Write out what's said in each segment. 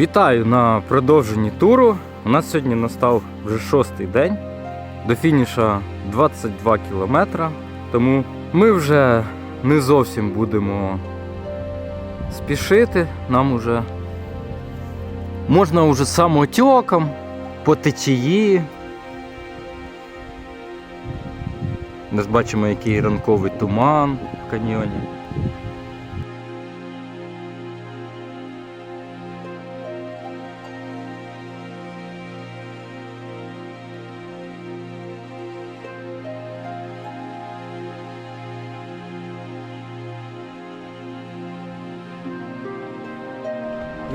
Вітаю на продовженні туру. У нас сьогодні настав вже шостий день. До фініша 22 кілометра. Тому ми вже не зовсім будемо спішити. Нам уже можна уже самотьоком, по течії. Ми бачимо, який ранковий туман в каньйоні.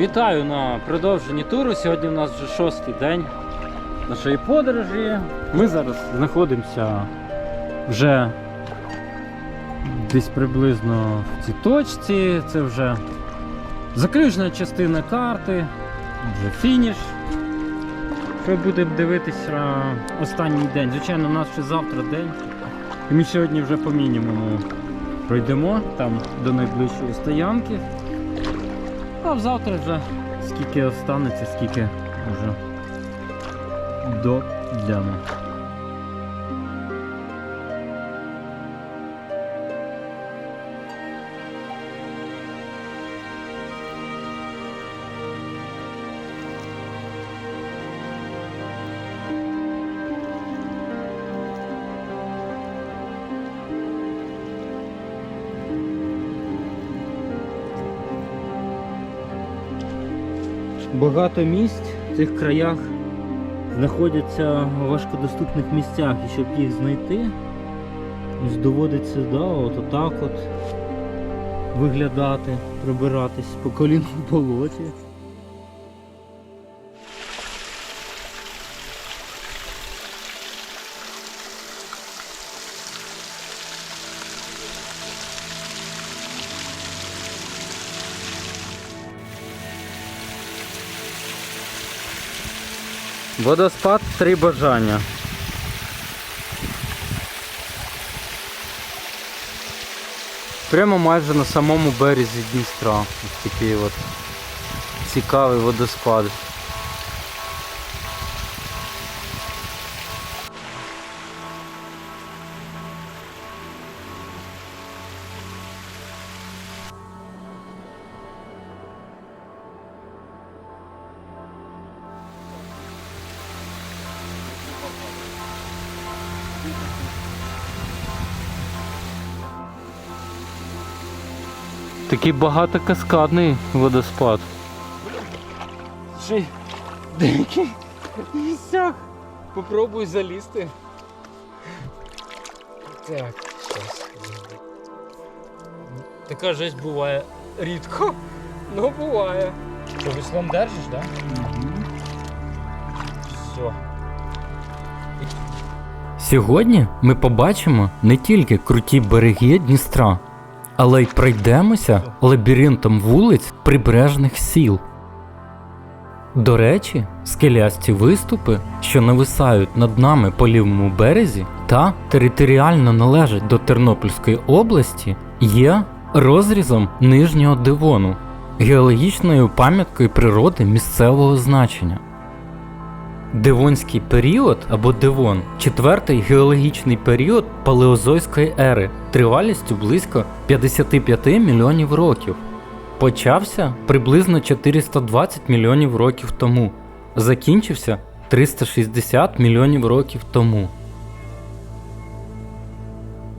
Вітаю на продовженні туру. Сьогодні у нас вже шостий день нашої подорожі. Ми зараз знаходимося вже десь приблизно в цій точці. Це вже заключна частина карти, вже фініш. Що будемо дивитися останній день. Звичайно, у нас ще завтра день. І ми сьогодні вже по мінімуму пройдемо там до найближчої стоянки. А завтра вже скільки останеться, скільки вже дойдемо. Багато місць в цих краях знаходяться у важкодоступних місцях, і щоб їх знайти, ось доводиться да, от отак от виглядати, пробиратись по коліну в болоті. Водоспад три бажання. Прямо майже на самому березі Дністра. Ось такий от цікавий водоспад. Такий багатокаскадний водоспад. Ще й в деяких місцях попробуй залізти. Так, щас. Така жесть буває рідко, але буває. Що, веслом держиш, так? Все. Сьогодні ми побачимо не тільки круті береги Дністра, але й пройдемося лабіринтом вулиць прибережних сіл. До речі, скелясті виступи, що нависають над нами по лівому березі та територіально належать до Тернопільської області, є розрізом нижнього дивону, геологічною пам'яткою природи місцевого значення. Дивонський період або Дивон четвертий геологічний період палеозойської ери тривалістю близько 55 мільйонів років. Почався приблизно 420 мільйонів років тому, закінчився 360 мільйонів років тому.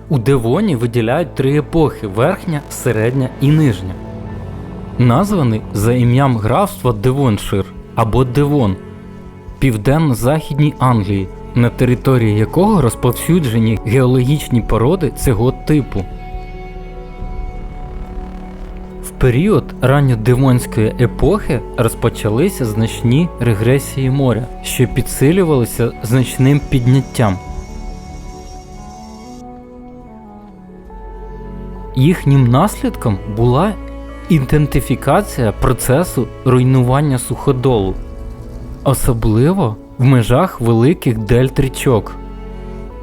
У Девоні виділяють три епохи верхня, середня і нижня. Названий за ім'ям графства Девоншир або Девон південно-західній Англії, на території якого розповсюджені геологічні породи цього типу. В період ранньодивонської епохи розпочалися значні регресії моря, що підсилювалися значним підняттям. Їхнім наслідком була ідентифікація процесу руйнування суходолу, особливо в межах великих дельт річок,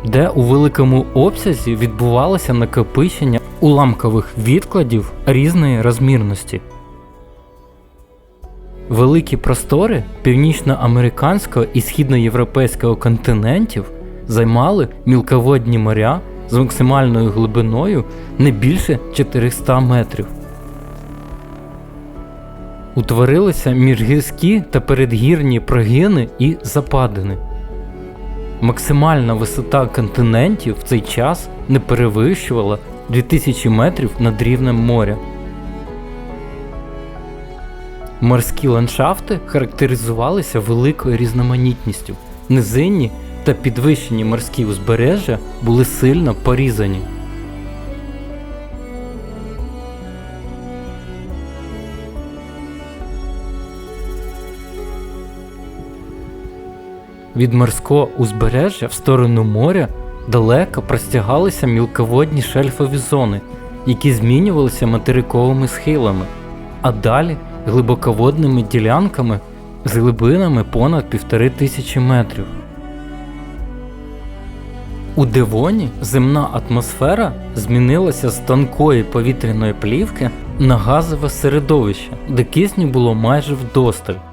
де у великому обсязі відбувалося накопичення уламкових відкладів різної розмірності. Великі простори північноамериканського і східноєвропейського континентів займали мілководні моря з максимальною глибиною не більше 400 метрів. Утворилися міжгірські та передгірні прогини і западини. Максимальна висота континентів в цей час не перевищувала 2000 метрів над рівнем моря. Морські ландшафти характеризувалися великою різноманітністю. Низинні та підвищені морські узбережжя були сильно порізані. Від морського узбережжя в сторону моря далеко простягалися мілководні шельфові зони, які змінювалися материковими схилами, а далі глибоководними ділянками з глибинами понад півтори тисячі метрів. У Девоні земна атмосфера змінилася з тонкої повітряної плівки на газове середовище, де кисню було майже вдосталь.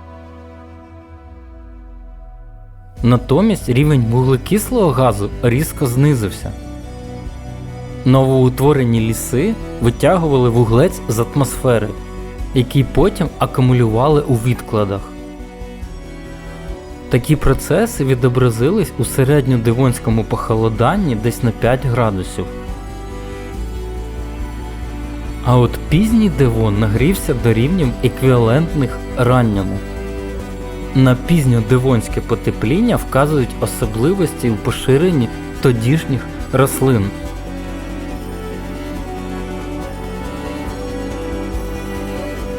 Натомість рівень вуглекислого газу різко знизився. Новоутворені ліси витягували вуглець з атмосфери, який потім акумулювали у відкладах. Такі процеси відобразились у середньодивонському похолоданні десь на 5 градусів. А от пізній Девон нагрівся до рівнів еквівалентних ранньому. На пізньодивонське потепління вказують особливості у поширенні тодішніх рослин.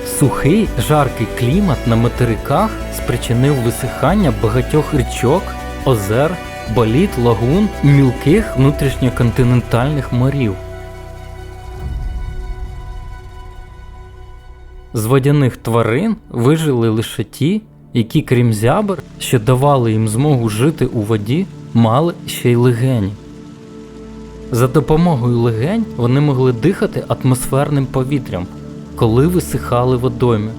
Сухий жаркий клімат на материках спричинив висихання багатьох річок, озер, боліт, лагун, мілких внутрішньоконтинентальних морів. З водяних тварин вижили лише ті, які, крім зябр, що давали їм змогу жити у воді, мали ще й легені. За допомогою легень вони могли дихати атмосферним повітрям, коли висихали водойми.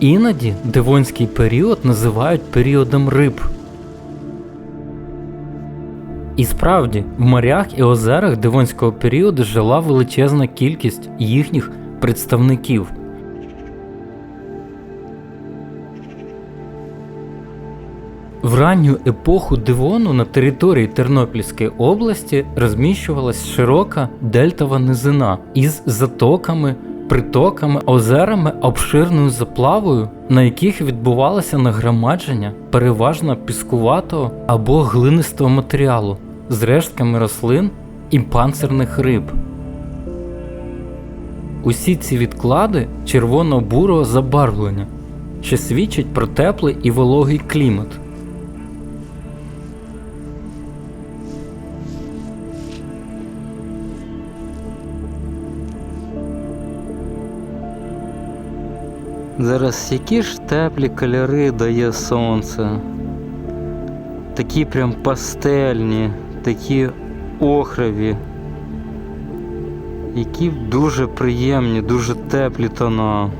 Іноді Девонський період називають періодом риб. І справді, в морях і озерах Девонського періоду жила величезна кількість їхніх представників. В ранню епоху Девону на території Тернопільської області розміщувалась широка дельтова низина із затоками, притоками, озерами, обширною заплавою, на яких відбувалося нагромадження переважно піскуватого або глинистого матеріалу з рештками рослин і панцирних риб. Усі ці відклади червоно-бурого забарвлення, що свідчить про теплий і вологий клімат. Зараз які ж теплі кольори дає сонце. Такі прям пастельні, такі охрові. Які дуже приємні, дуже теплі тона.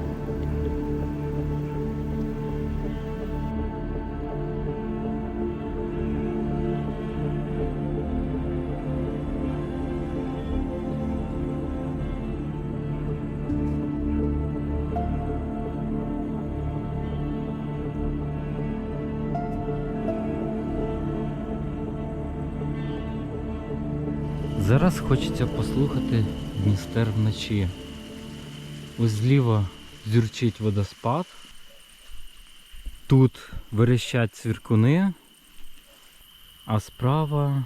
Зараз хочеться послухати Дністер вночі. Ось зліва зюрчить водоспад. Тут верещать цвіркуни, а справа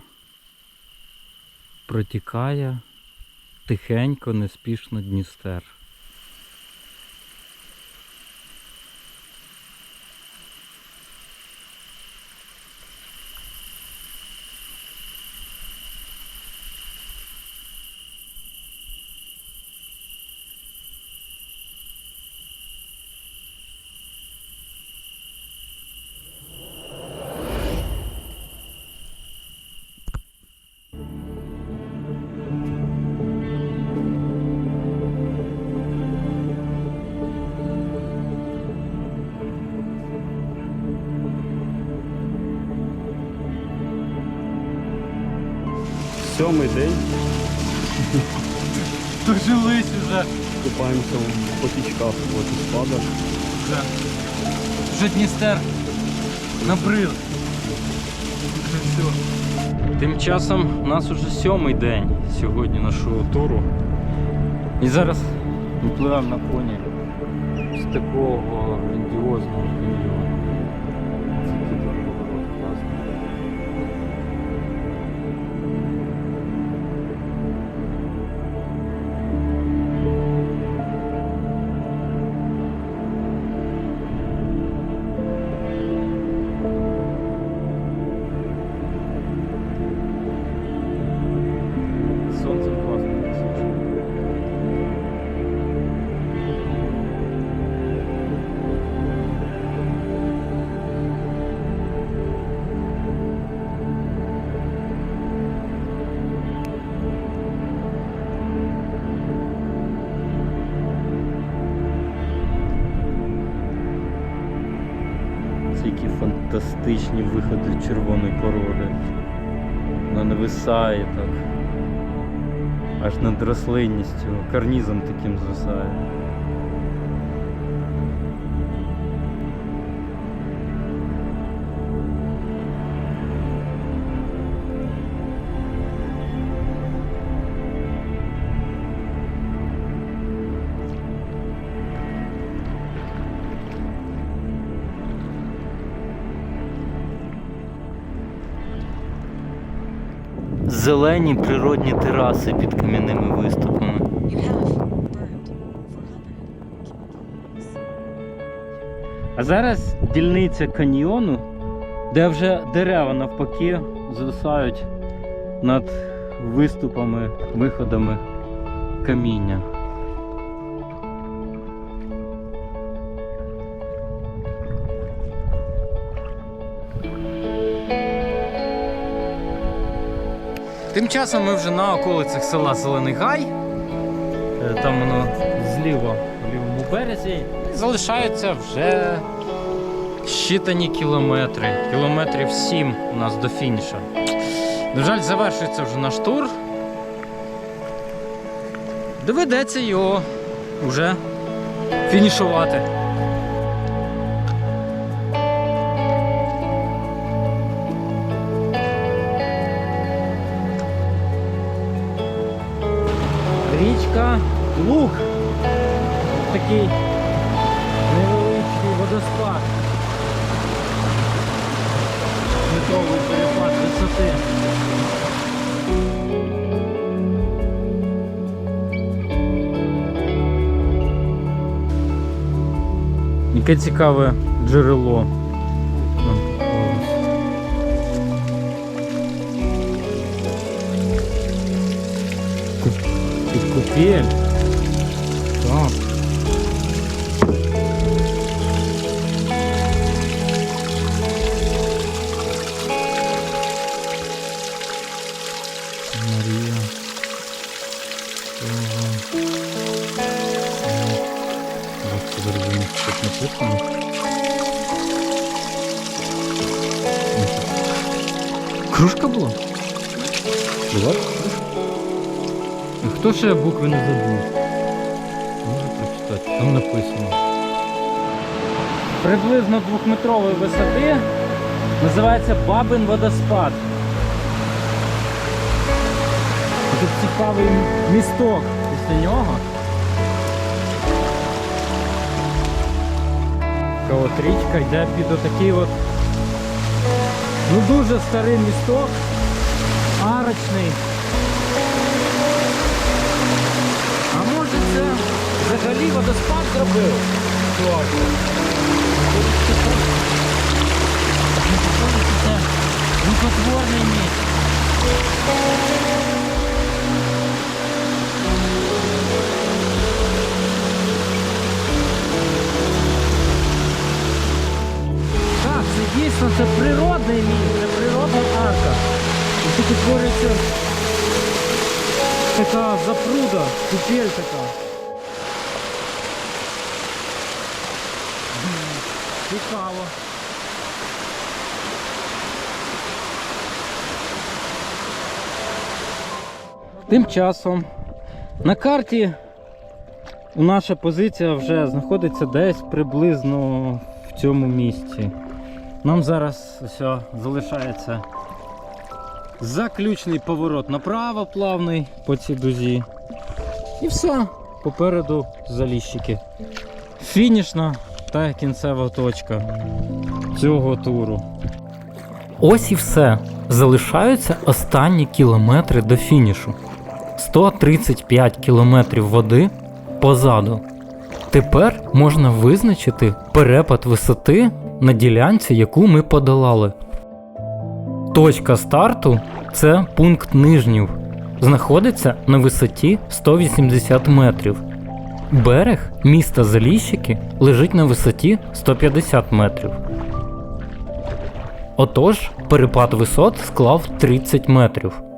протікає тихенько, неспішно Дністер. Сьомий день Дожились уже. купаємося в потічках водоспадах. Вже, вже Дністер набрив. Вже все. Тим часом у нас уже сьомий день сьогодні нашого туру. І зараз ми пливемо на коні з такого грандіозного Це які фантастичні виходи червоної породи. Вона нависає так. Аж над рослинністю, карнізом таким звисає. Зелені природні тераси під кам'яними виступами. You have burned 400 А зараз дільниця каньйону, де вже дерева навпаки звисають над виступами, виходами каміння. Тим часом ми вже на околицях села Зелений Гай. Е, Там воно зліва, в лівому березі. І залишаються вже щитані кілометри. Кілометрів 7 у нас до фініша. На жаль, завершується вже наш тур. Доведеться його вже фінішувати. Річка Луг. Такий невеличкий водоспад. Метровий перепад висоти. Яке цікаве джерело. Тут Хто ще букви не забув? Можу прочитати, там написано. Приблизно двохметрової висоти називається Бабин водоспад. Тут цікавий місток після нього. Така от річка йде під отакий от ну дуже старий місток, арочний. взагалі водоспад зробив? Хлопці. Це рукотворний міст. Так, це дійсно це природний міст, це природна арка. І тут утворюється така запруда, купель така. Тим часом на карті наша позиція вже знаходиться десь приблизно в цьому місці. Нам зараз все, залишається заключний поворот направо плавний по цій дузі. І все, попереду заліщики. Фінішна та кінцева точка цього туру. Ось і все. Залишаються останні кілометри до фінішу. 135 кілометрів води позаду. Тепер можна визначити перепад висоти на ділянці, яку ми подолали. Точка старту це пункт нижнів. Знаходиться на висоті 180 метрів. Берег міста Заліщики лежить на висоті 150 метрів. Отож, перепад висот склав 30 метрів.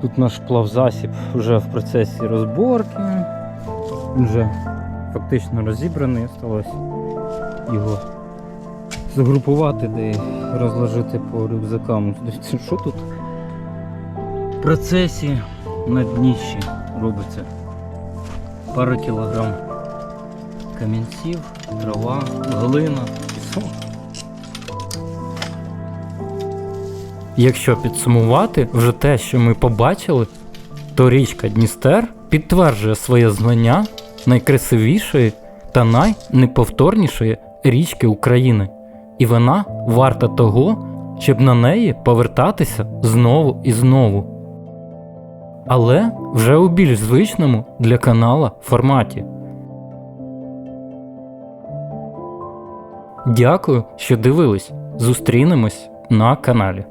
Тут наш плавзасіб вже в процесі розборки. Він вже фактично розібраний, осталось його загрупувати де розложити по рюкзакам. Що тут в процесі на дніщі робиться? Пару кілограм камінців, трава, глина, пісок. Якщо підсумувати вже те, що ми побачили, то річка Дністер підтверджує своє знання найкрасивішої та найнеповторнішої річки України, і вона варта того, щоб на неї повертатися знову і знову. Але вже у більш звичному для канала форматі. Дякую, що дивились. Зустрінемось на каналі.